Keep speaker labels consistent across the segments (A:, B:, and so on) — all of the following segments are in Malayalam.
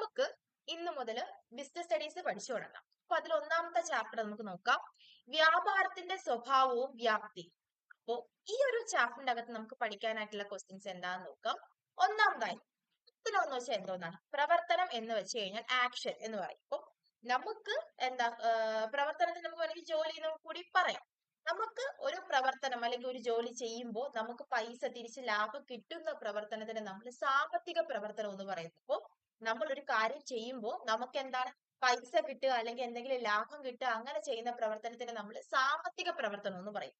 A: നമുക്ക് ഇന്ന് മുതൽ ബിസിനസ് സ്റ്റഡീസ് പഠിച്ചു തുടങ്ങാം. അപ്പൊ അതിൽ ഒന്നാമത്തെ ചാപ്റ്റർ നമുക്ക് നോക്കാം. വ്യാപാരത്തിന്റെ സ്വഭാവവും വ്യാപ്തി. അപ്പോ ഈ ഒരു ചാപ്റ്ററിന്റെ അകത്ത് നമുക്ക് പഠിക്കാനായിട്ടുള്ള ക്വസ്റ്റ്യൻസ് എന്താന്ന് നോക്കാം. ഒന്നാമതായി എന്ന് വെച്ചാൽ എന്തോന്നാണ്? പ്രവർത്തനം എന്ന് വെച്ച് കഴിഞ്ഞാൽ ആക്ഷൻ എന്ന് പറയും. അപ്പൊ നമുക്ക് എന്താ പ്രവർത്തനത്തിന് നമുക്ക് വേണമെങ്കിൽ ജോലി എന്ന് കൂടി പറയാം. നമുക്ക് ഒരു പ്രവർത്തനം അല്ലെങ്കിൽ ഒരു ജോലി ചെയ്യുമ്പോൾ നമുക്ക് പൈസ തിരിച്ച് ലാഭം കിട്ടുന്ന പ്രവർത്തനത്തിന് നമ്മൾ സാമ്പത്തിക പ്രവർത്തനം എന്ന് പറയുന്നു. അപ്പോ നമ്മൾ ഒരു കാര്യം ചെയ്യുമ്പോൾ നമുക്ക് എന്താണ് പൈസ കിട്ടുക അല്ലെങ്കിൽ എന്തെങ്കിലും ലാഭം കിട്ടുക അങ്ങനെ ചെയ്യുന്ന പ്രവർത്തനത്തിന് നമ്മൾ സാമ്പത്തിക പ്രവർത്തനം എന്ന് പറയും.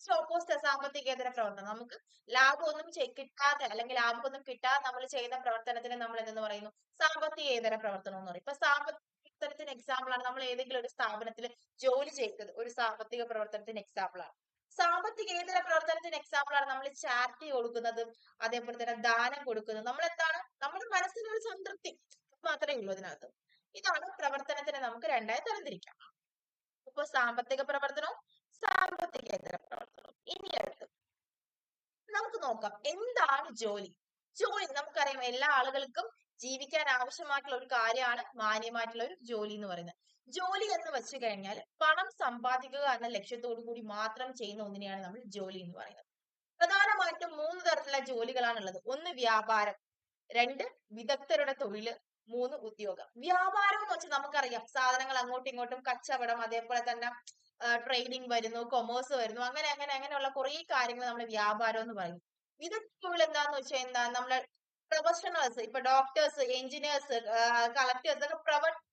A: സോ ഓപ്പോസിറ്റ് സാമ്പത്തികേതര പ്രവർത്തനം. നമുക്ക് ലാഭമൊന്നും കിട്ടാതെ അല്ലെങ്കിൽ ലാഭമൊന്നും കിട്ടാതെ നമ്മൾ ചെയ്യുന്ന പ്രവർത്തനത്തിന് നമ്മൾ എന്തെന്ന് പറയുന്നു? സാമ്പത്തികേതര പ്രവർത്തനം എന്ന് പറയും. ഇപ്പൊ സാമ്പത്തികത്തിന് എക്സാമ്പിൾ ആണ്. നമ്മൾ ഏതെങ്കിലും ഒരു സ്ഥാപനത്തിൽ ജോലി ചെയ്തത് ഒരു സാമ്പത്തിക പ്രവർത്തനത്തിന് എക്സാമ്പിൾ ആണ്. സാമ്പത്തികേതര പ്രവർത്തനത്തിന് എക്സാമ്പിൾ ആണ് നമ്മൾ ചാരിറ്റി കൊടുക്കുന്നത് അതേപോലെ തന്നെ ദാനം കൊടുക്കുന്നത്. നമ്മൾ എന്താണ് നമ്മുടെ മനസ്സിനൊരു സംതൃപ്തി മാത്രമേ ഉള്ളൂ അതിനകത്ത്. ഇതാണ് പ്രവർത്തനത്തിനെ നമുക്ക് രണ്ടായി തരംതിരിക്കാം. ഇപ്പൊ സാമ്പത്തിക പ്രവർത്തനവും സാമ്പത്തികേതര പ്രവർത്തനവും. ഇനി അടുത്ത് നമുക്ക് നോക്കാം. എന്താണ് ജോലി? ജോലി നമുക്കറിയാം എല്ലാ ആളുകൾക്കും ജീവിക്കാൻ ആവശ്യമായിട്ടുള്ള ഒരു കാര്യമാണ് മാന്യമായിട്ടുള്ള ഒരു ജോലി എന്ന് പറയുന്നത്. ജോലി എന്ന് വെച്ച് കഴിഞ്ഞാൽ പണം സമ്പാദിക്കുക എന്ന ലക്ഷ്യത്തോടു കൂടി മാത്രം ചെയ്യുന്ന ഒന്നിനെയാണ് നമ്മൾ ജോലി എന്ന് പറയുന്നത്. പ്രധാനമായിട്ടും മൂന്ന് തരത്തിലുള്ള ജോലികളാണ് ഉള്ളത് ഒന്ന് വ്യാപാരം രണ്ട് വിദഗ്ധരുടെ തൊഴിൽ മൂന്ന് ഉദ്യോഗം. വ്യാപാരം എന്ന് വെച്ചാൽ നമുക്കറിയാം. സാധനങ്ങൾ അങ്ങോട്ടും ഇങ്ങോട്ടും കച്ചവടം അതേപോലെ തന്നെ ട്രേഡിംഗ് വരുന്നു കൊമേഴ്സ് വരുന്നു അങ്ങനെ അങ്ങനെ അങ്ങനെയുള്ള കുറെ കാര്യങ്ങൾ നമ്മൾ വ്യാപാരം എന്ന് പറയും. വിദഗ്ധ തൊഴിൽ എന്താന്ന് വെച്ചാൽ എന്താ നമ്മളെ പ്രൊഫഷണൽസ് ഇപ്പൊ ഡോക്ടേഴ്സ് എഞ്ചിനീയേഴ്സ് കളക്ടേഴ്സ് ഒക്കെ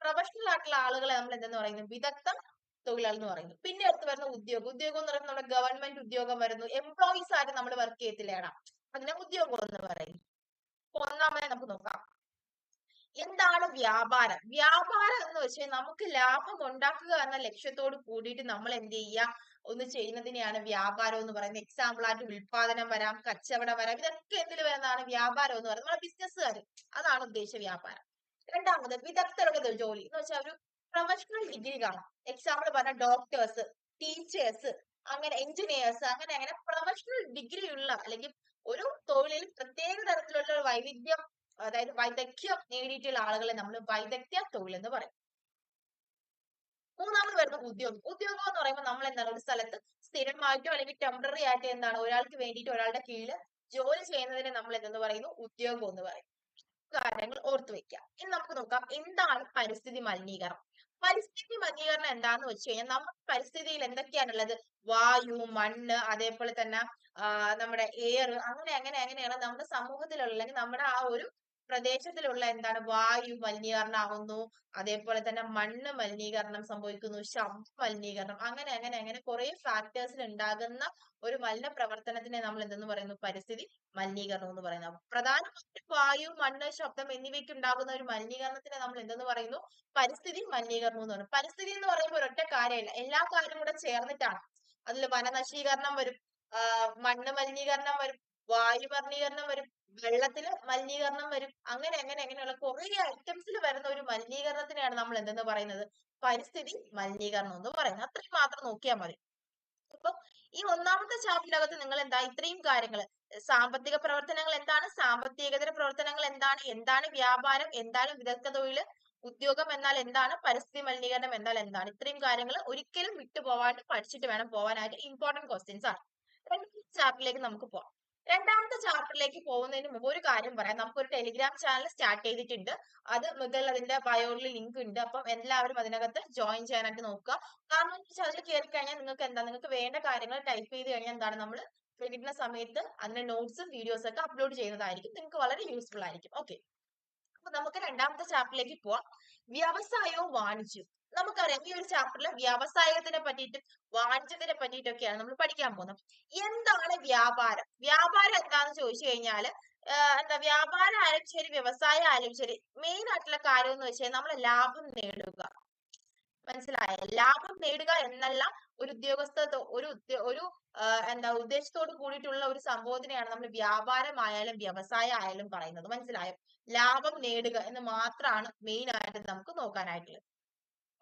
A: പ്രൊഫഷണൽ ആയിട്ടുള്ള ആളുകളെ നമ്മൾ എന്തെന്ന് പറയുന്നത് വിദഗ്ധ തൊഴിലാളി എന്ന് പറയുന്നു. പിന്നെ അടുത്ത് വരുന്ന ഉദ്യോഗം. ഉദ്യോഗം എന്ന് പറയുന്നത് നമ്മുടെ ഗവൺമെന്റ് ഉദ്യോഗം വരുന്നു. എംപ്ലോയീസ് ആയിട്ട് നമ്മൾ വർക്ക് ചെയ്യത്തില്ലേടാ അതിനെ ഉദ്യോഗം എന്ന് പറയും. ഒന്നാമതായി നമുക്ക് നോക്കാം. എന്താണ് വ്യാപാരം? വ്യാപാരം എന്ന് വെച്ചാൽ നമുക്ക് ലാഭം ഉണ്ടാക്കുക എന്ന ലക്ഷ്യത്തോട് കൂടിയിട്ട് നമ്മൾ എന്ത് ചെയ്യുക? ഒന്ന് ചെയ്യുന്നതിനെയാണ് വ്യാപാരം എന്ന് പറയുന്നത്. എക്സാമ്പിൾ ആയിട്ട് ഉൽപാദനം വരാം കച്ചവടം വരാം ഇതൊക്കെ എന്തിൽ വരുന്നതാണ്? വ്യാപാരം എന്ന് പറയുന്നത്. നമ്മുടെ ബിസിനസ്സുകാർ അതാണ് ഉദ്ദേശിച്ച വ്യാപാരം. രണ്ടാമത് വിദഗ്ധരുടെ ജോലി. എന്ന് വെച്ചാൽ ഒരു പ്രൊഫഷണൽ ഡിഗ്രി കാണാം. എക്സാമ്പിൾ പറഞ്ഞ ഡോക്ടേഴ്സ് ടീച്ചേഴ്സ് അങ്ങനെ എഞ്ചിനീയേഴ്സ് അങ്ങനെ അങ്ങനെ പ്രൊഫഷണൽ ഡിഗ്രി ഉള്ള അല്ലെങ്കിൽ ഒരു തൊഴിലിൽ പ്രത്യേക തരത്തിലുള്ള വൈവിധ്യം അതായത് വൈദഗ്ധ്യം നേടിയിട്ടുള്ള ആളുകളെ നമ്മൾ വൈദഗ്ധ്യ തൊഴിൽ എന്ന് പറയും. മൂന്നാമത് വരുന്ന ഉദ്യോഗം. ഉദ്യോഗം എന്ന് പറയുമ്പോൾ നമ്മൾ എന്താണ്? ഒരു സ്ഥലത്ത് സ്ഥിരമായിട്ടോ അല്ലെങ്കിൽ ടെമ്പററി ആയിട്ട് എന്താണ്? ഒരാൾക്ക് വേണ്ടിയിട്ട് ഒരാളുടെ കീഴിൽ ജോലി ചെയ്യുന്നതിനെ നമ്മൾ എന്തെന്ന് പറയുന്നു? ഉദ്യോഗം എന്ന് പറയും. കാര്യങ്ങൾ ഓർത്തു വെക്കാം ഇനി നമുക്ക് നോക്കാം. എന്താണ് പരിസ്ഥിതി മലിനീകരണം? പരിസ്ഥിതി മലിനീകരണം എന്താന്ന് വെച്ച് കഴിഞ്ഞാൽ നമുക്ക് പരിസ്ഥിതിയിൽ എന്തൊക്കെയാണുള്ളത്? വായു മണ്ണ് അതേപോലെ തന്നെ നമ്മുടെ എയർ അങ്ങനെ അങ്ങനെ അങ്ങനെയാണ് നമ്മുടെ സമൂഹത്തിലുള്ള അല്ലെങ്കിൽ നമ്മുടെ ആ ഒരു പ്രദേശത്തിലുള്ള എന്താണ് വായു മലിനീകരണം ആകുന്നു അതേപോലെ തന്നെ മണ്ണ് മലിനീകരണം സംഭവിക്കുന്നു ശബ്ദ മലിനീകരണം അങ്ങനെ അങ്ങനെ അങ്ങനെ കുറെ ഫാക്ടേഴ്സിൽ ഉണ്ടാകുന്ന ഒരു മലിന പ്രവർത്തനത്തിനെ നമ്മൾ എന്തെന്ന് പറയുന്നു? പരിസ്ഥിതി മലിനീകരണം എന്ന് പറയുന്നത് പ്രധാനമായിട്ടും വായു മണ്ണ് ശബ്ദം എന്നിവയ്ക്ക് ഉണ്ടാകുന്ന ഒരു മലിനീകരണത്തിനെ നമ്മൾ എന്തെന്ന് പറയുന്നു? പരിസ്ഥിതി മലിനീകരണം എന്ന് പറയുന്നു പരിസ്ഥിതി എന്ന് പറയുമ്പോൾ ഒരൊറ്റ കാര്യമില്ല. എല്ലാ കാര്യവും കൂടെ ചേർന്നിട്ടാണ്. അതിൽ വനനശീകരണം വരും മണ്ണ് മലിനീകരണം വരും വായു മലിനീകരണം വരും വെള്ളത്തിൽ മലിനീകരണം വരും. അങ്ങനെ അങ്ങനെ അങ്ങനെയുള്ള കുറെ ഐറ്റംസിൽ വരുന്ന ഒരു മലിനീകരണത്തിനെയാണ് നമ്മൾ എന്തെന്ന് പറയുന്നത്? പരിസ്ഥിതി മലിനീകരണം എന്ന് പറയുന്നത്. അത്രയും മാത്രം നോക്കിയാൽ മതി. അപ്പൊ ഈ ഒന്നാമത്തെ ചാപ്റ്ററിനകത്ത് നിങ്ങൾ എന്താ ഇത്രയും കാര്യങ്ങൾ സാമ്പത്തിക പ്രവർത്തനങ്ങൾ എന്താണ്? സാമ്പത്തികേതര പ്രവർത്തനങ്ങൾ എന്താണ്? എന്താണ് വ്യാപാരം? എന്താണ് വിദഗ്ധ തൊഴിൽ? ഉദ്യോഗം എന്നാൽ എന്താണ്? പരിസ്ഥിതി മലിനീകരണം എന്നാൽ എന്താണ്? ഇത്രയും കാര്യങ്ങൾ ഒരിക്കലും വിട്ടുപോവാണ്ട് പഠിച്ചിട്ട് വേണം പോവാനായിട്ട്. ഇമ്പോർട്ടന്റ് ക്വസ്റ്റ്യൻസ് ആണ്. രണ്ടാമത്തെ നമുക്ക് പോവാം. രണ്ടാമത്തെ ചാപ്റ്ററിലേക്ക് പോകുന്നതിന് മുമ്പ് ഒരു കാര്യം പറയാം. നമുക്കൊരു ടെലിഗ്രാം ചാനൽ സ്റ്റാർട്ട് ചെയ്തിട്ടുണ്ട്. അത് മുതൽ അതിന്റെ ബയോയിൽ ലിങ്ക് ഉണ്ട്. അപ്പം എല്ലാവരും അതിനകത്ത് ജോയിൻ ചെയ്യാനായിട്ട് നോക്കുക. കാരണം അതിൽ കയറി കഴിഞ്ഞാൽ നിങ്ങൾക്ക് എന്താ? നിങ്ങൾക്ക് വേണ്ട കാര്യങ്ങൾ ടൈപ്പ് ചെയ്ത് കഴിഞ്ഞാൽ എന്താണ്? നമ്മൾ കിട്ടുന്ന സമയത്ത് അതിന്റെ നോട്ട്സും വീഡിയോസും ഒക്കെ അപ്ലോഡ് ചെയ്യുന്നതായിരിക്കും. നിങ്ങൾക്ക് വളരെ യൂസ്ഫുൾ ആയിരിക്കും. ഓക്കെ അപ്പൊ നമുക്ക് രണ്ടാമത്തെ ചാപ്റ്ററിലേക്ക് പോവാം. വ്യവസായവും വാണിജ്യവും നമുക്കറിയാം ഈ ഒരു ചാപ്റ്ററിൽ വ്യവസായത്തിനെ പറ്റിയിട്ടും വാണിജ്യത്തിനെ പറ്റിയിട്ടൊക്കെയാണ് നമ്മൾ പഠിക്കാൻ പോകുന്നത്. എന്താണ് വ്യാപാരം? വ്യാപാരം എന്താന്ന് ചോദിച്ചു കഴിഞ്ഞാൽ എന്താ വ്യാപാരം ആയാലും ശരി വ്യവസായം ആയാലും ശരി മെയിൻ ആയിട്ടുള്ള കാര്യം എന്ന് വെച്ചാൽ നമ്മൾ ലാഭം നേടുക. മനസ്സിലായ? ലാഭം നേടുക എന്നല്ല ഒരു ഉദ്യോഗസ്ഥ ഒരു ഒരു എന്താ ഉദ്ദേശത്തോട് കൂടിയിട്ടുള്ള ഒരു സംബോധനയാണ് നമ്മൾ വ്യാപാരമായാലും വ്യവസായം ആയാലും പറയുന്നത്. മനസ്സിലായോ? ലാഭം നേടുക എന്ന് മാത്രമാണ് മെയിൻ ആയിട്ട് നമുക്ക് നോക്കാനായിട്ടുള്ളത്.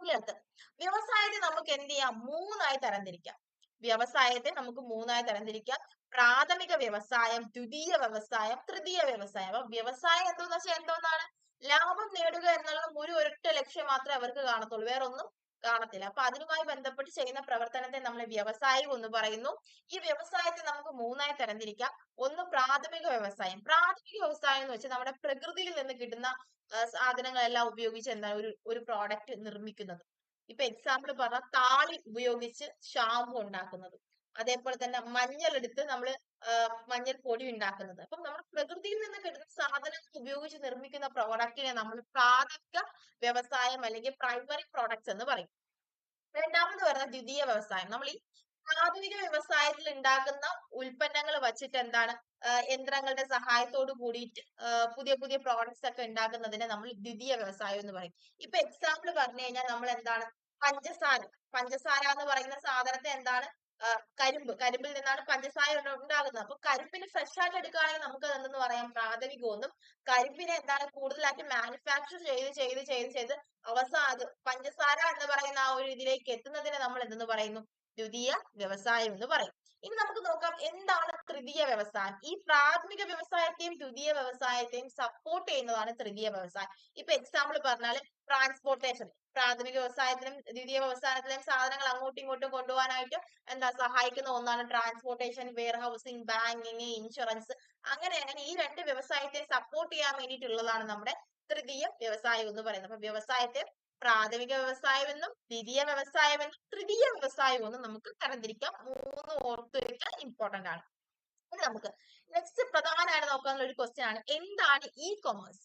A: ഇതിനകത്ത് വ്യവസായത്തെ നമുക്ക് എന്ത് ചെയ്യാം? മൂന്നായി തരംതിരിക്കാം. വ്യവസായത്തെ നമുക്ക് മൂന്നായി തരംതിരിക്കാം. പ്രാഥമിക വ്യവസായം ദ്വിതീയ വ്യവസായം തൃതീയ വ്യവസായം. അപ്പൊ വ്യവസായം എന്തോന്ന് വെച്ചാൽ എന്തോന്നാണ്? ലാഭം നേടുക എന്നുള്ള ഒരു ഒരൊറ്റ ലക്ഷ്യം മാത്രമേ അവർക്ക് കാണത്തുള്ളൂ. വേറെ ഒന്നും കാണത്തില്ല. അപ്പൊ അതിനുമായി ബന്ധപ്പെട്ട് ചെയ്യുന്ന പ്രവർത്തനത്തെ നമ്മൾ വ്യവസായം എന്ന് പറയുന്നു. ഈ വ്യവസായത്തെ നമുക്ക് മൂന്നായി തരംതിരിക്കാം. ഒന്ന് പ്രാഥമിക വ്യവസായം. പ്രാഥമിക വ്യവസായം എന്ന് വെച്ചാൽ നമ്മുടെ പ്രകൃതിയിൽ നിന്ന് കിട്ടുന്ന സാധനങ്ങളെല്ലാം ഉപയോഗിച്ച് എന്താണ് ഒരു ഒരു പ്രോഡക്റ്റ് നിർമ്മിക്കുന്നത്. ഇപ്പൊ എക്സാമ്പിൾ പറഞ്ഞാൽ താളി ഉപയോഗിച്ച് ഷാമ്പു ഉണ്ടാക്കുന്നത്. അതേപോലെ തന്നെ മഞ്ഞൾ എടുത്ത് നമ്മൾ മഞ്ഞൾ പൊടി ഉണ്ടാക്കുന്നത്. അപ്പം നമ്മുടെ പ്രകൃതിയിൽ നിന്ന് കിട്ടുന്ന സാധനങ്ങൾ ഉപയോഗിച്ച് നിർമ്മിക്കുന്ന പ്രോഡക്റ്റിനെ നമ്മൾ പ്രാഥമിക വ്യവസായം അല്ലെങ്കിൽ പ്രൈമറി പ്രോഡക്ട്സ് എന്ന് പറയും. രണ്ടാമത് വരുന്ന ദ്വിതീയ വ്യവസായം. നമ്മൾ ഈ ആധുനിക വ്യവസായത്തിൽ ഉണ്ടാക്കുന്ന ഉൽപ്പന്നങ്ങൾ വച്ചിട്ട് എന്താണ് യന്ത്രങ്ങളുടെ സഹായത്തോട് കൂടിയിട്ട് പുതിയ പുതിയ പ്രോഡക്ട്സ് ഒക്കെ ഉണ്ടാക്കുന്നതിനെ നമ്മൾ ദ്വിതീയ വ്യവസായം എന്ന് പറയും. ഇപ്പൊ എക്സാമ്പിൾ പറഞ്ഞു കഴിഞ്ഞാൽ നമ്മൾ എന്താണ് പഞ്ചസാര. പഞ്ചസാര എന്ന് പറയുന്ന സാധനത്തെ എന്താണ് കരിമ്പ്. കരിമ്പിൽ നിന്നാണ് പഞ്ചസാര ഉണ്ടാകുന്നത്. അപ്പൊ കരിമ്പിന് ഫ്രഷ് ആയിട്ട് എടുക്കുകയാണെങ്കിൽ നമുക്ക് എന്തെന്ന് പറയാം? പ്രാഥമികമെന്നും. കരിമ്പിനെ എന്താണ് കൂടുതലായിട്ട് മാനുഫാക്ചർ ചെയ്ത് ചെയ്ത് ചെയ്ത് ചെയ്ത് അവസാന പഞ്ചസാര എന്ന് പറയുന്ന ആ ഒരു ഇതിലേക്ക് എത്തുന്നതിനെ നമ്മൾ എന്തെന്ന് പറയുന്നു? ദ്വിതീയ വ്യവസായം എന്ന് പറയും. ഇനി നമുക്ക് നോക്കാം എന്താണ് തൃതീയ വ്യവസായം. ഈ പ്രാഥമിക വ്യവസായത്തെയും ദ്വിതീയ വ്യവസായത്തെയും സപ്പോർട്ട് ചെയ്യുന്നതാണ് തൃതീയ വ്യവസായം. ഇപ്പൊ എക്സാമ്പിൾ പറഞ്ഞാൽ ട്രാൻസ്പോർട്ടേഷൻ പ്രാഥമിക വ്യവസായത്തിലും ദ്വിതീയ വ്യവസായത്തിലും സാധനങ്ങൾ അങ്ങോട്ടും ഇങ്ങോട്ടും കൊണ്ടുപോകാനായിട്ട് എന്താ സഹായിക്കുന്ന ഒന്നാണ് transportation warehousing banking insurance അങ്ങനെ അങ്ങനെ ഈ രണ്ട് വ്യവസായത്തെ സപ്പോർട്ട് ചെയ്യാൻ വേണ്ടിയിട്ടുള്ളതാണ് നമ്മുടെ തൃതീയ വ്യവസായം എന്ന് പറയുന്നത്. അപ്പൊ വ്യവസായത്തെ പ്രാഥമിക വ്യവസായം എന്നും ദ്വിതീയ വ്യവസായം എന്നും തൃതീയ വ്യവസായം എന്നും നമുക്ക് തരംതിരിക്കാം. മൂന്ന് ഓർത്ത് വെക്കാൻ ഇമ്പോർട്ടന്റ് ആണ്. ഇനി നമുക്ക് നെക്സ്റ്റ് പ്രധാനമായിട്ട് നോക്കാനുള്ള ഒരു ക്വസ്റ്റ്യൻ ആണ്. എന്താണ് ഇ കൊമേഴ്സ്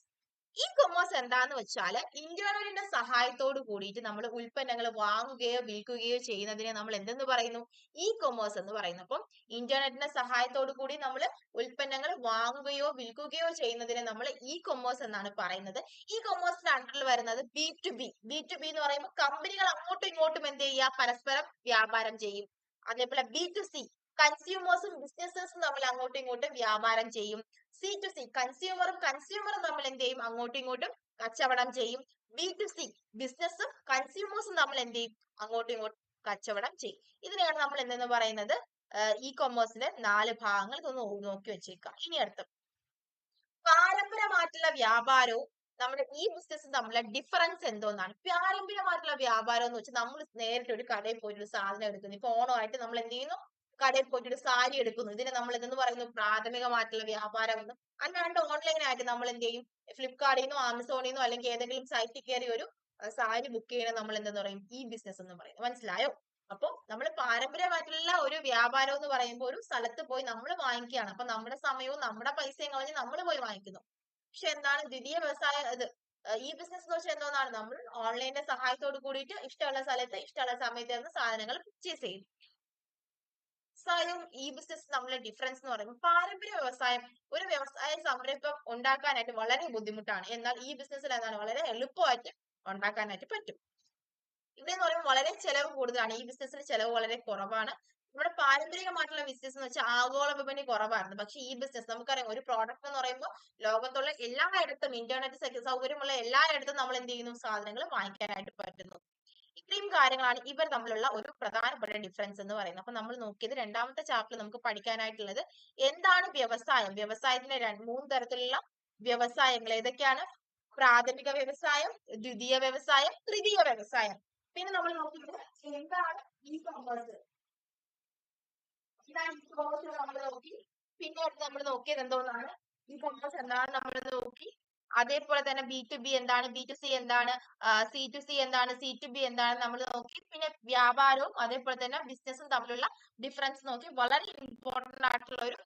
A: ഇ കൊമേഴ്സ് എന്താന്ന് വെച്ചാൽ ഇന്റർനെറ്റിന്റെ സഹായത്തോട് കൂടിയിട്ട് നമ്മൾ ഉൽപ്പന്നങ്ങൾ വാങ്ങുകയോ വിൽക്കുകയോ ചെയ്യുന്നതിനെ നമ്മൾ എന്തെന്ന് പറയുന്നു? ഇ കൊമേഴ്സ് എന്ന് പറയുന്നു. അപ്പം ഇന്റർനെറ്റിന്റെ സഹായത്തോട് കൂടി നമ്മൾ ഉൽപ്പന്നങ്ങൾ വാങ്ങുകയോ വിൽക്കുകയോ ചെയ്യുന്നതിനെ നമ്മൾ ഇ കൊമേഴ്സ് എന്നാണ് പറയുന്നത്. ഇ കൊമേഴ്സിന്റെ അണ്ടറിൽ വരുന്നത് B to B B to B എന്ന് പറയുമ്പോൾ കമ്പനികൾ അങ്ങോട്ടും ഇങ്ങോട്ടും എന്ത് ചെയ്യുക? പരസ്പരം വ്യാപാരം ചെയ്യും. അതേപോലെ ബി ടു സി കൺസ്യൂമേഴ്സും ബിസിനസ്സും തമ്മിൽ അങ്ങോട്ടും ഇങ്ങോട്ടും വ്യാപാരം ചെയ്യും. സി ടു സി കൺസ്യൂമറും കൺസ്യൂമറും തമ്മിൽ എന്ത് ചെയ്യും? അങ്ങോട്ടും ഇങ്ങോട്ടും കച്ചവടം ചെയ്യും. ബി ടു സി ബിസിനസ്സും കൺസ്യൂമേഴ്സും തമ്മിൽ എന്ത് ചെയ്യും? അങ്ങോട്ടും ഇങ്ങോട്ടും കച്ചവടം ചെയ്യും. ഇതിനെയാണ് നമ്മൾ എന്തെന്ന് പറയുന്നത്? ഇ കൊമേഴ്സിന്റെ നാല് ഭാഗങ്ങൾ ഇതൊന്ന് നോക്കി വെച്ചേക്കാം. ഇനി അടുത്ത പാരമ്പര്യമായിട്ടുള്ള വ്യാപാരവും നമ്മുടെ ഈ ബിസിനസ്സും തമ്മിലുള്ള ഡിഫറൻസ് എന്തോന്നാണ്? പാരമ്പര്യമായിട്ടുള്ള വ്യാപാരം എന്ന് വെച്ചാൽ നമ്മൾ നേരിട്ട് ഒരു കടയിൽ പോയിട്ട് ഒരു സാധനം എടുക്കുന്നു. ഇപ്പൊ ഓണമായിട്ട് നമ്മൾ എന്ത് ചെയ്യുന്നു? കടയിൽ പോയിട്ട് സാരി എടുക്കുന്നു. ഇതിനെ നമ്മൾ എന്തെന്ന് പറയുന്നു? പ്രാഥമികമായിട്ടുള്ള വ്യാപാരം എന്ന് അല്ലാണ്ട് ഓൺലൈൻ ആയിട്ട് നമ്മൾ എന്ത് ചെയ്യും? ഫ്ലിപ്കാർട്ടിൽ നിന്നോ ആമസോണിൽ നിന്നോ അല്ലെങ്കിൽ ഏതെങ്കിലും സൈറ്റിൽ കയറി ഒരു സാരി ബുക്ക് ചെയ്യണ നമ്മൾ എന്തെന്ന് പറയും? ഈ ബിസിനസ് എന്ന് പറയുന്നത് മനസ്സിലായോ? അപ്പൊ നമ്മൾ പാരമ്പര്യമായിട്ടുള്ള ഒരു വ്യാപാരം എന്ന് പറയുമ്പോൾ ഒരു സ്ഥലത്ത് പോയി നമ്മൾ വാങ്ങിക്കുകയാണ്. അപ്പൊ നമ്മുടെ സമയവും നമ്മുടെ പൈസയും കളഞ്ഞ് നമ്മൾ പോയി വാങ്ങിക്കുന്നു. പക്ഷെ എന്താണ്? ദ്വിതീയ വ്യവസായ ഇത്. ഈ ബിസിനസ് എന്ന് വെച്ചാൽ എന്തോന്നാണ്? നമ്മൾ ഓൺലൈനിന്റെ സഹായത്തോട് കൂടിയിട്ട് ഇഷ്ടമുള്ള സ്ഥലത്ത് ഇഷ്ടമുള്ള സമയത്ത് സാധനങ്ങൾ പർച്ചേസ് ചെയ്യും വ്യവസായവും ഇ ബിസിനസ് തമ്മിലുള്ള ഡിഫറൻസ് എന്ന് പറയുമ്പോൾ പാരമ്പര്യ വ്യവസായം ഒരു വ്യവസായ സംരംഭം ഉണ്ടാക്കാനായിട്ട് വളരെ ബുദ്ധിമുട്ടാണ്. എന്നാൽ ഈ ബിസിനസ്സിൽ എന്താണ് വളരെ എളുപ്പമായിട്ട് ഉണ്ടാക്കാനായിട്ട് പറ്റും. ഇവിടെ എന്ന് പറയുമ്പോൾ വളരെ ചെലവ് കൂടുതലാണ്. ഈ ബിസിനസ്സിന് ചെലവ് വളരെ കുറവാണ്. നമ്മുടെ പാരമ്പര്യമായിട്ടുള്ള ബിസിനസ് എന്ന് വെച്ചാൽ ആഗോള വിപണി കുറവായിരുന്നു. പക്ഷെ ഈ ബിസിനസ് നമുക്കറിയാം ഒരു പ്രോഡക്റ്റ് എന്ന് പറയുമ്പോൾ ലോകത്തുള്ള എല്ലായിടത്തും ഇന്റർനെറ്റ് സൗകര്യമുള്ള എല്ലായിടത്തും നമ്മൾ എന്ത് ചെയ്യുന്നു? സാധനങ്ങൾ വാങ്ങിക്കാനായിട്ട് പറ്റുന്നു. ഇത്രയും കാര്യങ്ങളാണ് ഇവർ തമ്മിലുള്ള ഒരു പ്രധാനപ്പെട്ട ഡിഫറൻസ് എന്ന് പറയുന്നത്. അപ്പൊ നമ്മൾ നോക്കിയത് രണ്ടാമത്തെ ചാപ്റ്ററിൽ നമുക്ക് പഠിക്കാനായിട്ടുള്ളത് എന്താണ് വ്യവസായം? വ്യവസായത്തിന്റെ മൂന്ന് തരത്തിലുള്ള വ്യവസായങ്ങൾ ഏതൊക്കെയാണ്? പ്രാഥമിക വ്യവസായം ദ്വിതീയ വ്യവസായം തൃതീയ വ്യവസായം. പിന്നെ നമ്മൾ നോക്കുന്നത് എന്താണ് ഇ കോമേഴ്സ് എന്താണ് ഇ കോമേഴ്സ് നമ്മൾ നോക്കി. പിന്നെ നമ്മൾ നോക്കിയത് എന്തോന്നാണ്? ഇ കോമേഴ്സ് എന്താണ് നമ്മൾ നോക്കി. അതേപോലെ തന്നെ ബി ടു ബി എന്താണ്? ബി ടു സി എന്താണ്? സി ടു സി എന്താണ്? സി ടു ബി എന്താണ് നമ്മൾ നോക്കി. പിന്നെ വ്യാപാരവും അതേപോലെ തന്നെ ബിസിനസ്സും തമ്മിലുള്ള ഡിഫറൻസ് നോക്കി. വളരെ ഇമ്പോർട്ടന്റ് ആയിട്ടുള്ള ഒരു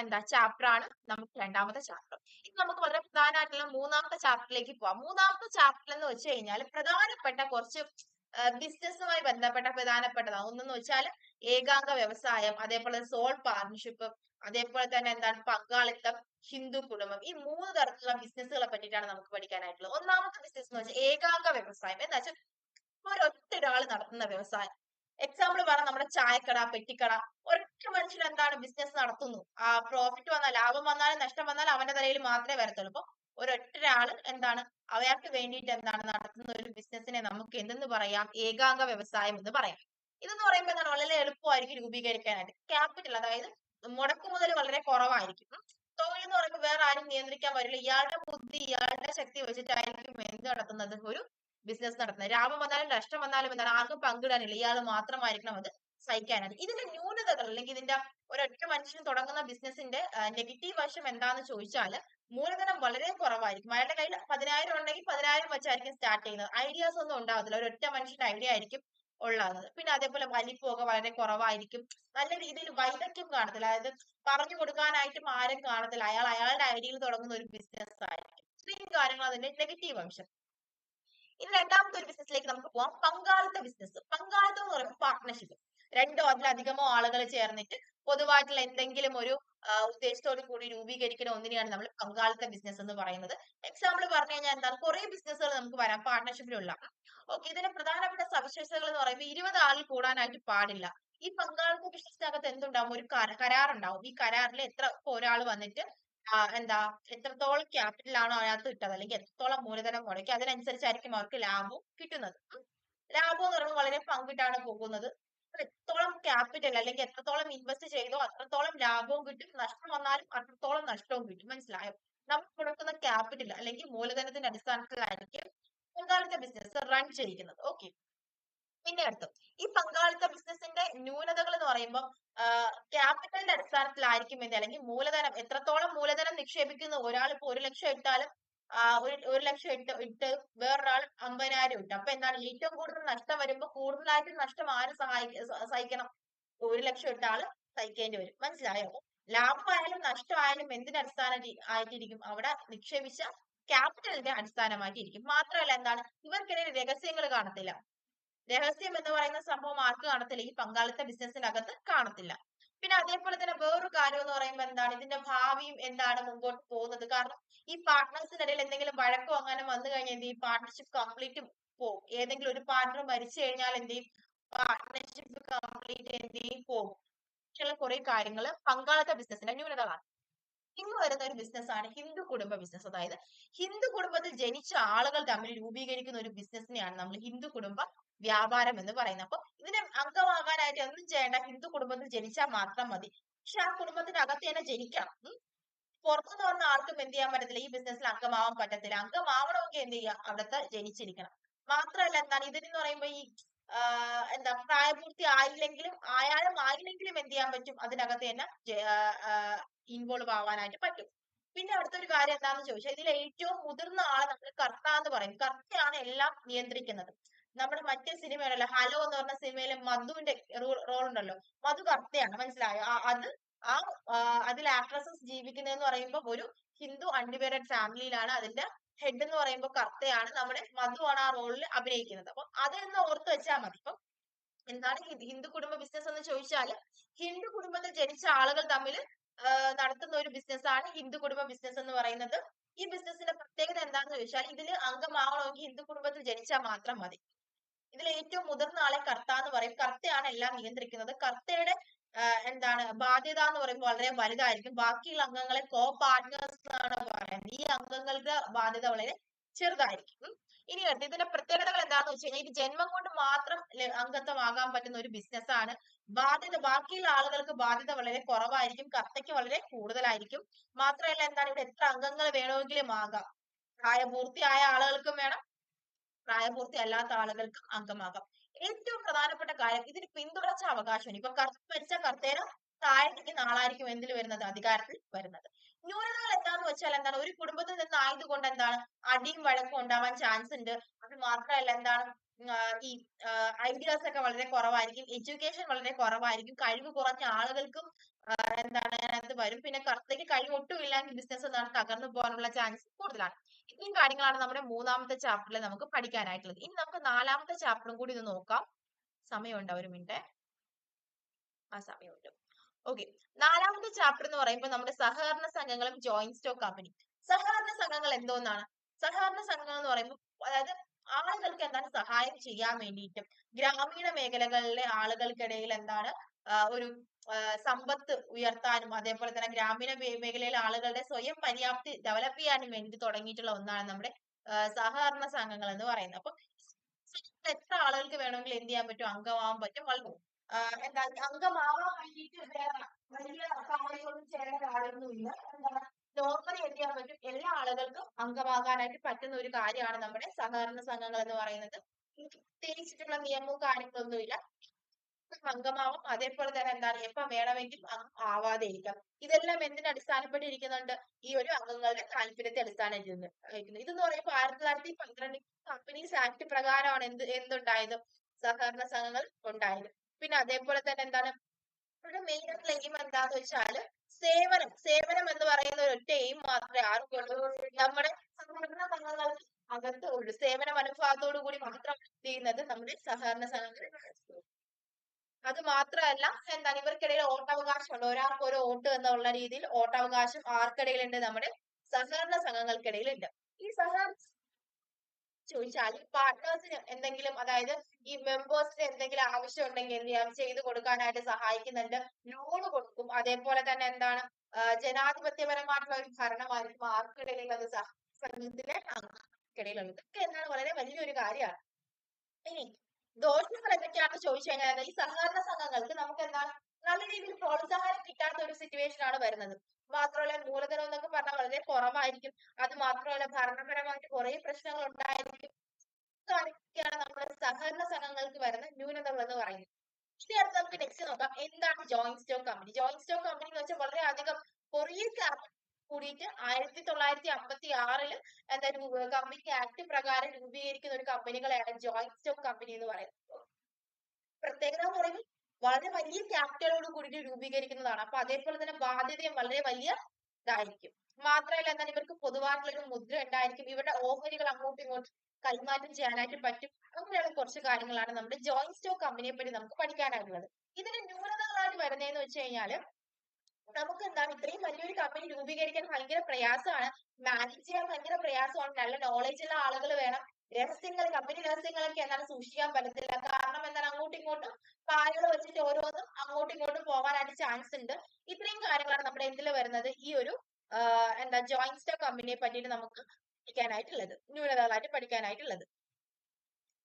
A: എന്താ ചാപ്റ്റർ ആണ് നമുക്ക് രണ്ടാമത്തെ ചാപ്റ്റർ ഇത് നമുക്ക് വളരെ പ്രധാനമായിട്ടുള്ള മൂന്നാമത്തെ ചാപ്റ്ററിലേക്ക് പോവാം. മൂന്നാമത്തെ ചാപ്റ്റർ എന്ന് വെച്ച് കഴിഞ്ഞാൽ പ്രധാനപ്പെട്ട കുറച്ച് ബിസിനസ്സുമായി ബന്ധപ്പെട്ട പ്രധാനപ്പെട്ടതാണ് ഒന്നെന്ന് വെച്ചാൽ ഏകാംഗ വ്യവസായം അതേപോലെ സോൾ പാർട്ണർഷിപ്പ് അതേപോലെ തന്നെ എന്താണ് പങ്കാളിത്തം ഹിന്ദു കുടുംബം. ഈ മൂന്ന് തരത്തിലുള്ള ബിസിനസ്സുകളെ പറ്റിയിട്ടാണ് നമുക്ക് പഠിക്കാനായിട്ടുള്ളത്. ഒന്നാമത്തെ ബിസിനസ് എന്ന് വെച്ചാൽ ഏകാംഗ വ്യവസായം. എന്ന് വെച്ചാൽ ഒരൊറ്റ ഒരാൾ നടത്തുന്ന വ്യവസായം. എക്സാമ്പിൾ പറയാം നമ്മുടെ ചായക്കട പെട്ടിക്കട ഒരൊറ്റ മനുഷ്യൻ എന്താണ് ബിസിനസ് നടത്തുന്നു? ആ പ്രോഫിറ്റ് വന്നാൽ ലാഭം വന്നാലും നഷ്ടം വന്നാലും അവന്റെ തലയിൽ മാത്രമേ വരത്തുള്ളൂ. അപ്പൊ ഒരൊറ്റ ഒരാൾ എന്താണ്? അയാൾക്ക് വേണ്ടിയിട്ട് എന്താണ് നടത്തുന്ന ഒരു ബിസിനസ്സിനെ നമുക്ക് എന്തെന്ന് പറയാം? ഏകാംഗ വ്യവസായം എന്ന് പറയാം. ഇതെന്ന് പറയുമ്പോൾ എന്താണ്? വളരെ എളുപ്പമായിരിക്കും രൂപീകരിക്കാനായിട്ട്. ക്യാപിറ്റൽ അതായത് മുടക്കു മുതൽ വളരെ കുറവായിരിക്കും. തൊഴിൽ എന്ന് പറയുമ്പോൾ വേറെ ആരും നിയന്ത്രിക്കാൻ പറ്റില്ല ഇയാളുടെ ബുദ്ധി ഇയാളുടെ ശക്തി വെച്ചിട്ടായിരിക്കും എന്ത് നടത്തുന്നത്? ഒരു ബിസിനസ് നടത്തുന്നത്. ലാഭം വന്നാലും നഷ്ടം വന്നാലും എന്താണ്? ആർക്കും പങ്കിടാനില്ല. ഇയാൾ മാത്രമായിരിക്കണം അത് സഹിക്കാനായിട്ട്. ഇതിന്റെ ന്യൂനതകൾ അല്ലെങ്കിൽ ഇതിന്റെ ഒരൊറ്റ മനുഷ്യൻ തുടങ്ങുന്ന ബിസിനസിന്റെ നെഗറ്റീവ് വശം എന്താന്ന് ചോദിച്ചാൽ മൂലധനം വളരെ കുറവായിരിക്കും. അയാളുടെ കയ്യിൽ പതിനായിരം ഉണ്ടെങ്കിൽ പതിനായിരം വെച്ചായിരിക്കും സ്റ്റാർട്ട് ചെയ്യുന്നത്. ഐഡിയാസ് ഒന്നും ഉണ്ടാവത്തില്ല. ഒറ്റ മനുഷ്യന്റെ ഐഡിയ ആയിരിക്കും ഉള്ളത് പിന്നെ അതേപോലെ വലിപ്പമൊക്കെ വളരെ കുറവായിരിക്കും. നല്ല രീതിയിൽ വൈദഗ്ധ്യം കാണത്തില്ല. അതായത് പറഞ്ഞു കൊടുക്കാനായിട്ടും ആരും കാണത്തില്ല. അയാൾ അയാളുടെ ഐഡിയയിൽ തുടങ്ങുന്ന ഒരു ബിസിനസ് ആയിരിക്കും. ഇത്രയും കാര്യങ്ങൾ അതിന്റെ നെഗറ്റീവ് അംശം. ഇനി രണ്ടാമത്തെ ഒരു ബിസിനസ്സിലേക്ക് നമുക്ക് പോവാം. പങ്കാളിത്ത ബിസിനസ് പങ്കാളിത്തം എന്ന് പറയുമ്പോൾ പാർട്ട്ണർഷിപ്പ് രണ്ടോ അതിലധികമോ ആളുകൾ ചേർന്നിട്ട് പൊതുവായിട്ടുള്ള എന്തെങ്കിലും ഒരു ഉദ്ദേശത്തോടു കൂടി രൂപീകരിക്കുന്ന ഒന്നിനെയാണ് നമ്മൾ പങ്കാളിത്ത ബിസിനസ് എന്ന് പറയുന്നത്. എക്സാമ്പിൾ പറഞ്ഞു കഴിഞ്ഞാൽ എന്താണ്? കുറെ ബിസിനസ്സുകൾ നമുക്ക് വരാം. പാർട്ട്ണർഷിപ്പിലുള്ള ഓക്കെ ഇതിന്റെ പ്രധാനപ്പെട്ട സവിശേഷതകൾ എന്ന് പറയുമ്പോൾ ഇരുപത് ആളിൽ കൂടാനായിട്ട് പാടില്ല. ഈ പങ്കാളിത്ത ബിസിനസ്സിനകത്ത് എന്തുണ്ടാവും? ഒരു കരാർ ഉണ്ടാവും ഈ കരാറിൽ എത്ര ഒരാൾ വന്നിട്ട് എന്താ എത്രത്തോളം ക്യാപിറ്റൽ ആണോ അതിനകത്ത് ഇട്ടത്? അല്ലെങ്കിൽ എത്രത്തോളം മൂലധനം മുടക്കി? അതിനനുസരിച്ചായിരിക്കും അവർക്ക് ലാഭവും കിട്ടുന്നത്. ലാഭം എന്ന് പറയുമ്പോൾ വളരെ പങ്കിട്ടാണ് പോകുന്നത്. എത്രത്തോളം ക്യാപിറ്റൽ അല്ലെങ്കിൽ എത്രത്തോളം ഇൻവെസ്റ്റ് ചെയ്തോ അത്രത്തോളം ലാഭവും കിട്ടും. നഷ്ടം വന്നാലും അത്രത്തോളം നഷ്ടവും കിട്ടും. മനസ്സിലായോ? നമ്മൾ കൊടുക്കുന്ന ക്യാപിറ്റൽ അല്ലെങ്കിൽ മൂലധനത്തിന്റെ അടിസ്ഥാനത്തിലായിരിക്കും പങ്കാളിത്ത ബിസിനസ് റൺ ചെയ്യിക്കുന്നത്. ഓക്കെ പിന്നെ അടുത്തു ഈ പങ്കാളിത്ത ബിസിനസിന്റെ ന്യൂനതകൾ എന്ന് പറയുമ്പോൾ ക്യാപിറ്റലിന്റെ അടിസ്ഥാനത്തിലായിരിക്കും ഇത് അല്ലെങ്കിൽ മൂലധനം. എത്രത്തോളം മൂലധനം നിക്ഷേപിക്കുന്ന? ഒരാൾ ഇപ്പൊ ഒരു ലക്ഷം ഇട്ടാലും ഒരു ലക്ഷം ഇട്ട് ഇട്ട് വേറൊരാൾ അമ്പതിനായിരം ഇട്ടു. അപ്പൊ എന്താണ്? ഏറ്റവും കൂടുതൽ നഷ്ടം വരുമ്പോ കൂടുതലായിട്ട് നഷ്ടം ആര് സഹായിക്ക സഹിക്കണം? ഒരു ലക്ഷം ഇട്ട ആൾ സഹിക്കേണ്ടി വരും. മനസ്സിലായോ? ലാഭമായാലും നഷ്ടമായാലും എന്തിന്റെ അടിസ്ഥാന ആയിട്ടിരിക്കും? അവിടെ നിക്ഷേപിച്ച ക്യാപിറ്റലിന്റെ അടിസ്ഥാനമായിട്ടിരിക്കും. മാത്രമല്ല എന്താണ്? ഇവർക്കിടയിൽ രഹസ്യങ്ങൾ കാണത്തില്ല. രഹസ്യം എന്ന് പറയുന്ന സംഭവം ആർക്ക് കാണത്തില്ല. ഈ പങ്കാളിത്ത ബിസിനസ്സിനകത്ത് കാണത്തില്ല. പിന്നെ അതേപോലെ തന്നെ വേറൊരു കാര്യം എന്ന് പറയുമ്പോൾ എന്താണ്? ഇതിന്റെ ഭാവിയും എന്താണ് മുമ്പോട്ട് പോകുന്നത്? കാരണം ഈ പാർട്ട്നേഴ്സിനിടയിൽ എന്തെങ്കിലും വഴക്കോ അങ്ങനെ വന്നു കഴിഞ്ഞാൽ ചെയ്യും? പാർട്ട്ണർഷിപ്പ് കംപ്ലീറ്റ് പോകും ഏതെങ്കിലും ഒരു പാർട്ണർ മരിച്ചു കഴിഞ്ഞാൽ എന്ത് ചെയ്യും? പാർട്ട്ണർഷിപ്പ് കംപ്ലീറ്റ് എന്ത് ചെയ്യും? പോകും ഇങ്ങനെയുള്ള കുറെ കാര്യങ്ങൾ പങ്കാളിത്ത ബിസിനസിന്റെ ന്യൂനതകളാണ്. ഇന്ന് വരുന്ന ഒരു ബിസിനസ് ആണ് ഹിന്ദു കുടുംബ ബിസിനസ് അതായത് ഹിന്ദു കുടുംബത്തിൽ ജനിച്ച ആളുകൾ തമ്മിൽ രൂപീകരിക്കുന്ന ഒരു ബിസിനസിനെയാണ് നമ്മൾ ഹിന്ദു കുടുംബ വ്യാപാരം എന്ന് പറയുന്നത്. അപ്പൊ ഇതിന് അംഗമാകാനായിട്ട് ഒന്നും ചെയ്യേണ്ട ഹിന്ദു കുടുംബത്തിൽ ജനിച്ചാൽ മാത്രം മതി. പക്ഷെ ആ കുടുംബത്തിന്റെ അകത്ത് തന്നെ ജനിക്കണം. പുറത്തുനിന്ന് വന്ന ആർക്കും എന്ത് ചെയ്യാൻ പറ്റത്തില്ല. ഈ ബിസിനസ്സിൽ അംഗമാവാൻ പറ്റത്തില്ല. അംഗമാവണമെങ്കിൽ എന്ത് ചെയ്യുക? അവിടുത്തെ ജനിച്ചിരിക്കണം. മാത്രമല്ല എന്താണ്? ഇതിനെന്ന് പറയുമ്പോ ഈ എന്താ പ്രായപൂർത്തി ആയില്ലെങ്കിലും ആയാലും ആയില്ലെങ്കിലും എന്ത് ചെയ്യാൻ പറ്റും? അതിനകത്ത് തന്നെ ഇൻവോൾവ് ആവാനായിട്ട് പറ്റും. പിന്നെ അടുത്ത ഒരു കാര്യം എന്താണെന്ന് ചോദിച്ചാൽ ഇതിൽ ഏറ്റവും മുതിർന്ന ആളെ നമ്മൾ കർത്ത എന്ന് പറയും. കർത്തയാണ് എല്ലാം നിയന്ത്രിക്കുന്നത്. നമ്മുടെ മറ്റേ സിനിമയാണല്ലോ ഹലോ എന്ന് പറഞ്ഞ സിനിമയിലെ മധുവിന്റെ റോൾ ഉണ്ടല്ലോ. മധു കർത്തയാണ് മനസ്സിലായോ? അത് ആ അതിൽ ആക്ട്രസസ് ജീവിക്കുന്നതെന്ന് പറയുമ്പോൾ ഒരു ഹിന്ദു അൺഡിവൈഡഡ് ഫാമിലിയിലാണ് അതിന്റെ ഹെഡ് എന്ന് പറയുമ്പോൾ കർത്തയാണ് നമ്മുടെ മധുവാണ് ആ റോളിൽ അഭിനയിക്കുന്നത്. അപ്പൊ അതെന്ന് ഓർത്ത് വെച്ചാൽ മതി. ഇപ്പം എന്താണ് ഹിന്ദു ഹിന്ദു കുടുംബ ബിസിനസ് എന്ന് ചോദിച്ചാൽ ഹിന്ദു കുടുംബത്തിൽ ജനിച്ച ആളുകൾ തമ്മിൽ നടത്തുന്ന ഒരു ബിസിനസ് ആണ് ഹിന്ദു കുടുംബ ബിസിനസ് എന്ന് പറയുന്നത്. ഈ ബിസിനസിന്റെ പ്രത്യേകത എന്താണെന്ന് ചോദിച്ചാൽ ഇതിൽ അംഗമാവണമെങ്കിൽ ഹിന്ദു കുടുംബത്തിൽ ജനിച്ചാൽ മാത്രം മതി. ഇതിൽ ഏറ്റവും മുതിർന്ന ആളെ കർത്ത എന്ന് പറയും. കർത്തയാണ് എല്ലാം നിയന്ത്രിക്കുന്നത്. കർത്തയുടെ എന്താണ് ബാധ്യത എന്ന് പറയുമ്പോൾ വളരെ വലുതായിരിക്കും. ബാക്കിയുള്ള അംഗങ്ങളെ കോ പാർട്ട്നേഴ്സ് എന്നാണ് പറയുന്നത്. ഈ അംഗങ്ങളുടെ ബാധ്യത വളരെ ചെറുതായിരിക്കും. ഇനി അടുത്ത് ഇതിന്റെ പ്രത്യേകതകൾ എന്താണെന്ന് വെച്ച് കഴിഞ്ഞാൽ ഇത് ജന്മം കൊണ്ട് മാത്രം അംഗത്വമാകാൻ പറ്റുന്ന ഒരു ബിസിനസ് ആണ്. ബാധ്യത ബാക്കിയുള്ള ആളുകൾക്ക് ബാധ്യത വളരെ കുറവായിരിക്കും. കർത്തയ്ക്ക് വളരെ കൂടുതലായിരിക്കും. മാത്രമല്ല എന്താണ് ഇവിടെ എത്ര അംഗങ്ങൾ വേണമെങ്കിലും ആകാം. പ്രായപൂർത്തിയായ ആളുകൾക്കും വേണം. പ്രായപൂർത്തി അല്ലാത്ത ആളുകൾക്കും അംഗമാകാം. ഏറ്റവും പ്രധാനപ്പെട്ട കാര്യം ഇതിന് പിന്തുടർച്ച അവകാശമാണ്. ഇപ്പൊ കർത്ത മരിച്ച കർത്തേന താഴെ നിൽക്കുന്ന എന്തിൽ വരുന്നത്? അധികാരത്തിൽ വരുന്നത്. ന്യൂനതകൾ എന്താന്ന് വെച്ചാൽ എന്താണ്? ഒരു കുടുംബത്തിൽ നിന്ന് ആയതുകൊണ്ട് എന്താണ്? അടിയും വഴക്കും ഉണ്ടാവാൻ ചാൻസ് ഉണ്ട്. അത് മാത്രമല്ല എന്താണ്? ഈ ഐഡിയാസ് ഒക്കെ വളരെ കുറവായിരിക്കും. എഡ്യൂക്കേഷൻ വളരെ കുറവായിരിക്കും. കഴിവ് കുറഞ്ഞ ആളുകൾക്കും എന്താണ് അതിനകത്ത് വരും. പിന്നെ കർത്തയ്ക്ക് കഴിവ് ഒട്ടും ഇല്ലെങ്കിൽ ബിസിനസ് എന്താണ് തകർന്നു പോകാനുള്ള ചാൻസ് കൂടുതലാണ്. ഇത്രയും കാര്യങ്ങളാണ് നമ്മുടെ മൂന്നാമത്തെ ചാപ്റ്ററിൽ നമുക്ക് പഠിക്കാനായിട്ടുള്ളത്. ഇനി നമുക്ക് നാലാമത്തെ ചാപ്റ്ററും കൂടി ഇത് നോക്കാം. സമയമുണ്ട് ഒരു മിനിറ്റ് ആ സമയമുണ്ട്. ഓക്കെ നാലാമത്തെ ചാപ്റ്റർ എന്ന് പറയുമ്പോൾ നമ്മുടെ സഹകരണ സംഘങ്ങളും ജോയിന്റ് സ്റ്റോക്ക് കമ്പനി സഹകരണ സംഘങ്ങൾ എന്തോന്നാണ്? സഹകരണ സംഘങ്ങൾ എന്ന് പറയുമ്പോൾ അതായത് ആളുകൾക്ക് എന്താണ് സഹായം ചെയ്യാൻ വേണ്ടിയിട്ടും ഗ്രാമീണ മേഖലകളിലെ ആളുകൾക്കിടയിൽ എന്താണ് ഒരു സമ്പത്ത് ഉയർത്താനും അതേപോലെ തന്നെ ഗ്രാമീണ മേഖലയിലെ ആളുകളുടെ സ്വയം പര്യാപ്തി ഡെവലപ്പ് ചെയ്യാനും വേണ്ടി തുടങ്ങിയിട്ടുള്ള ഒന്നാണ് നമ്മുടെ സഹകരണ സംഘങ്ങൾ എന്ന് പറയുന്നത്. അപ്പൊ എത്ര ആളുകൾക്ക് വേണമെങ്കിൽ എന്ത് ചെയ്യാൻ പറ്റും? അംഗമാവാൻ പറ്റും. വളരെ എന്താ അംഗമാവാൻ വേണ്ടിയിട്ട് വേറെ വലിയ സഹായമൊന്നും ചെയ്യേണ്ട കാര്യമൊന്നുമില്ല. നോർമലി എന്ത് ചെയ്യാൻ പറ്റും? എല്ലാ ആളുകൾക്കും അംഗമാകാനായിട്ട് പറ്റുന്ന ഒരു കാര്യമാണ് നമ്മുടെ സഹകരണ സംഘങ്ങൾ എന്ന് പറയുന്നത്. പ്രത്യേകിച്ചിട്ടുള്ള നിയമവും കാര്യങ്ങളൊന്നുമില്ല. അംഗമാവും അതേപോലെ തന്നെ എന്താണ്? എപ്പം അംഗം ആവാതെ ഇരിക്കാം ഇതെല്ലാം എന്തിനെ അടിസ്ഥാനപ്പെട്ടിരിക്കുന്നുണ്ട്? ഈ ഒരു അംഗങ്ങളുടെ താല്പര്യത്തെ അടിസ്ഥാനം ഇതെന്ന് പറയുമ്പോൾ ആയിരത്തി തൊള്ളായിരത്തി പന്ത്രണ്ടിൽ കമ്പനീസ് ആക്ട് പ്രകാരമാണ് എന്ത് എന്തുണ്ടായത്? സഹകരണ സംഘങ്ങൾ ഉണ്ടായത്. പിന്നെ അതേപോലെ തന്നെ എന്താണ്? ഇവിടെ മെയിൻ ആയിട്ടുള്ള എയിം എന്താന്ന് വെച്ചാൽ സേവനം. സേവനം എന്ന് പറയുന്ന ഒരു ഒറ്റ എയിം മാത്രമേ ആർക്കുള്ളൂ നമ്മുടെ സഹകരണ സംഘങ്ങൾക്ക് അകത്ത് ഉള്ളൂ സേവന മനോഭാവത്തോടു കൂടി മാത്രം ചെയ്യുന്നത് നമ്മുടെ സഹകരണ സംഘങ്ങൾ അത് മാത്രമല്ല എന്താണ് ഇവർക്കിടയിൽ ഓട്ടവകാശമുണ്ട്. ഒരാൾക്ക് ഒരു വോട്ട് എന്നുള്ള രീതിയിൽ ഓട്ടവകാശം ആർക്കിടയിലുണ്ട് നമ്മുടെ സഹകരണ സംഘങ്ങൾക്കിടയിലുണ്ട്. ഈ സഹകരണ ചോദിച്ചാൽ പാർട്ട്നേഴ്സിന് എന്തെങ്കിലും അതായത് ഈ മെമ്പേഴ്സിന് എന്തെങ്കിലും ആവശ്യം ഉണ്ടെങ്കിൽ എന്ത് ചെയ്യാം? ചെയ്തു കൊടുക്കാനായിട്ട് സഹായിക്കുന്നുണ്ട്. ലോൺ കൊടുക്കും. അതേപോലെ തന്നെ എന്താണ് ജനാധിപത്യപരമായിട്ടുള്ള ഒരു ഭരണമായിരിക്കും ആർക്കിടയിലുള്ളത് സംഘത്തിലെ അംഗങ്ങൾക്കിടയിലുള്ളത് ഇതൊക്കെ എന്താണ് വളരെ വലിയൊരു കാര്യമാണ്. ഇനി ദോഷങ്ങൾ എന്തൊക്കെയാണെന്ന് ചോദിച്ചു കഴിഞ്ഞാൽ ഈ സഹകരണ സംഘങ്ങൾക്ക് നമുക്ക് എന്താണ് നല്ല രീതിയിൽ പ്രോത്സാഹനം കിട്ടാത്ത ഒരു സിറ്റുവേഷൻ ആണ് വരുന്നത്. മാത്രമല്ല മൂലധനം എന്നൊക്കെ പറഞ്ഞാൽ വളരെ കുറവായിരിക്കും. അത് മാത്രമല്ല ഭരണപരമായിട്ട് കുറെ പ്രശ്നങ്ങൾ ഉണ്ടായിരിക്കും. ഇതൊക്കെയാണ് നമ്മുടെ സഹകരണ സംഘങ്ങൾക്ക് വരുന്ന ന്യൂനതകൾ എന്ന് പറയുന്നത്. ഇനി അടുത്ത് നമുക്ക് നെക്സ്റ്റ് നോക്കാം. എന്താണ് joint stock company joint stock company എന്ന് വെച്ചാൽ വളരെ അധികം കുറേ കൂടിയിട്ട് ആയിരത്തി തൊള്ളായിരത്തി അമ്പത്തി ആറിൽ എന്താ കമ്പനി ആക്ട് പ്രകാരം രൂപീകരിക്കുന്ന ഒരു കമ്പനികളെയാണ് ജോയിന്റ് സ്റ്റോക്ക് കമ്പനി എന്ന് പറയുന്നത്. പ്രത്യേകത എന്ന് പറയുമ്പോൾ വളരെ വലിയ ക്യാപിറ്റലോട് കൂടിയിട്ട് രൂപീകരിക്കുന്നതാണ്. അപ്പൊ അതേപോലെ തന്നെ ബാധ്യതയും വളരെ വലിയ ഇതായിരിക്കും. മാത്രമല്ല എന്നാൽ ഇവർക്ക് പൊതുവായിട്ടുള്ള ഒരു മുദ്ര ഉണ്ടായിരിക്കും. ഇവരുടെ ഓഹരികൾ അങ്ങോട്ടും ഇങ്ങോട്ടും കൈമാറ്റം ചെയ്യാനായിട്ട് പറ്റും. അങ്ങനെയുള്ള കുറച്ച് കാര്യങ്ങളാണ് നമ്മുടെ ജോയിന്റ് സ്റ്റോക്ക് കമ്പനിയെ പറ്റി നമുക്ക് പഠിക്കാനായിട്ടുള്ളത്. ഇതിന്റെ ന്യൂനതകളായിട്ട് വരുന്നതെന്ന് വെച്ച് കഴിഞ്ഞാൽ നമുക്ക് എന്താണ് ഇത്രയും വലിയൊരു കമ്പനി രൂപീകരിക്കാൻ ഭയങ്കര പ്രയാസമാണ്. മാനേജ് ചെയ്യാൻ ഭയങ്കര പ്രയാസമാണ്. നല്ല നോളജ് ഉള്ള ആളുകൾ വേണം. രഹസ്യങ്ങൾ കമ്പനി രഹസ്യങ്ങളൊക്കെ എന്താണ് സൂക്ഷിക്കാൻ പറ്റത്തില്ല. കാരണം എന്താണ്? അങ്ങോട്ടും ഇങ്ങോട്ടും കാര്യങ്ങൾ വെച്ചിട്ട് ഓരോന്നും അങ്ങോട്ടും ഇങ്ങോട്ടും പോകാനായിട്ട് ചാൻസ് ഉണ്ട്. ഇത്രയും കാര്യങ്ങളാണ് നമ്മുടെ എന്തിൽ വരുന്നത്. ഈ ഒരു എന്താ ജോയിന്റ് സ്റ്റോക്ക് കമ്പനിയെ പറ്റിയിട്ട് നമുക്ക് പഠിക്കാനായിട്ടുള്ളത്. ന്യൂനതകളായിട്ട് പഠിക്കാനായിട്ടുള്ളത്.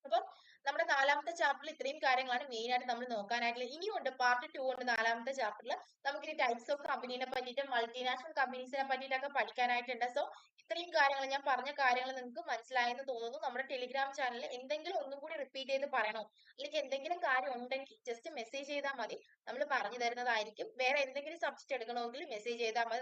A: അപ്പം നമ്മുടെ നാലാമത്തെ ചാപ്റ്ററിൽ ഇത്രയും കാര്യങ്ങളാണ് മെയിൻ ആയിട്ട് നമ്മൾ നോക്കാനായിട്ടുള്ളത്. ഇനിയുണ്ട് പാർട്ട് ടു ഉണ്ട് നാലാമത്തെ ചാപ്റ്ററിൽ നമുക്ക് ഇനി ടൈപ്സ് ഓഫ് കമ്പനീനെ പറ്റിയിട്ട് മൾട്ടിനാഷണൽ കമ്പനീസിനെ പറ്റിയിട്ടൊക്കെ പഠിക്കാനായിട്ടുണ്ട്. സോ ഇത്രയും കാര്യങ്ങൾ ഞാൻ പറഞ്ഞ കാര്യങ്ങൾ നിങ്ങൾക്ക് മനസ്സിലായെന്ന് തോന്നുന്നു. നമ്മുടെ ടെലിഗ്രാം ചാനലിൽ എന്തെങ്കിലും ഒന്നും കൂടി റിപ്പീറ്റ് ചെയ്ത് പറയണോ? അല്ലെങ്കിൽ എന്തെങ്കിലും കാര്യം ഉണ്ടെങ്കിൽ ജസ്റ്റ് മെസ്സേജ് ചെയ്താൽ മതി. നമ്മൾ പറഞ്ഞു തരുന്നതായിരിക്കും. വേറെ എന്തെങ്കിലും സബ്ജക്ട് എടുക്കണമെങ്കിൽ മെസ്സേജ് ചെയ്താൽ മതി.